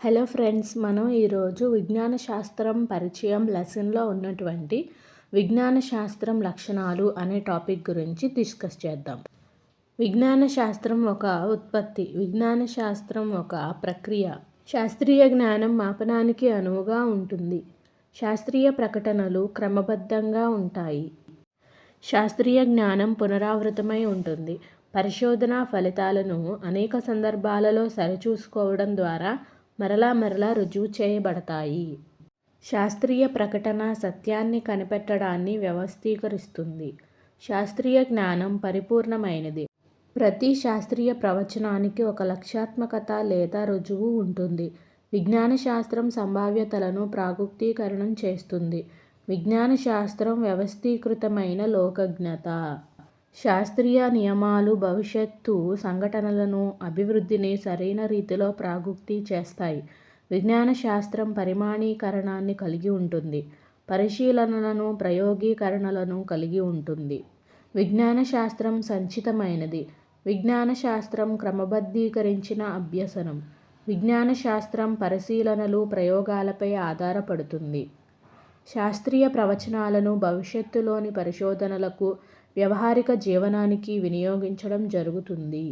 Hello friends మనం ఈరోజు విజ్ఞాన శాస్త్రం పరిచయం లెసన్లో ఉన్నటువంటి విజ్ఞాన శాస్త్రం లక్షణాలు అనే టాపిక్ గురించి డిస్కస్ చేద్దాం. విజ్ఞాన శాస్త్రం ఒక ఉత్పత్తి విజ్ఞాన శాస్త్రం ఒక ప్రక్రియ. శాస్త్రీయ జ్ఞానం మాపనానికి అనువుగా ఉంటుంది. శాస్త్రీయ ప్రకటనలు క్రమబద్ధంగా ఉంటాయి. శాస్త్రీయ జ్ఞానం పునరావృతమై ఉంటుంది. పరిశోధన ఫలితాలను అనేక సందర్భాలలో సరిచూసుకోవడం ద్వారా మరలా మరలా రుజువు చేయబడతాయి. శాస్త్రీయ ప్రకటన సత్యాన్ని కనిపెట్టడాన్ని వ్యవస్థీకరిస్తుంది. శాస్త్రీయ జ్ఞానం పరిపూర్ణమైనది. ప్రతి శాస్త్రీయ ప్రవచనానికి ఒక లక్ష్యాత్మకత లేదా రుజువు ఉంటుంది. విజ్ఞాన శాస్త్రం సంభావ్యతలను ప్రాగుక్తీకరణం చేస్తుంది. విజ్ఞాన శాస్త్రం వ్యవస్థీకృతమైన లోకజ్ఞత. శాస్త్రీయ నియమాలు భవిష్యత్తు సంఘటనలను అభివృద్ధిని సరైన రీతిలో ప్రాగుక్తి చేస్తాయి. విజ్ఞాన శాస్త్రం పరిమాణీకరణాన్ని కలిగి ఉంటుంది. పరిశీలనలను ప్రయోగీకరణలను కలిగి ఉంటుంది. విజ్ఞాన శాస్త్రం సంచితమైనది. విజ్ఞాన శాస్త్రం క్రమబద్ధీకరించిన అభ్యసనం. విజ్ఞాన శాస్త్రం పరిశీలనలు ప్రయోగాలపై ఆధారపడుతుంది. శాస్త్రీయ ప్రవచనాలను భవిష్యత్తులోని పరిశోధనలకు వ్యవహారిక జీవనానికి వినియోగించడం జరుగుతుంది.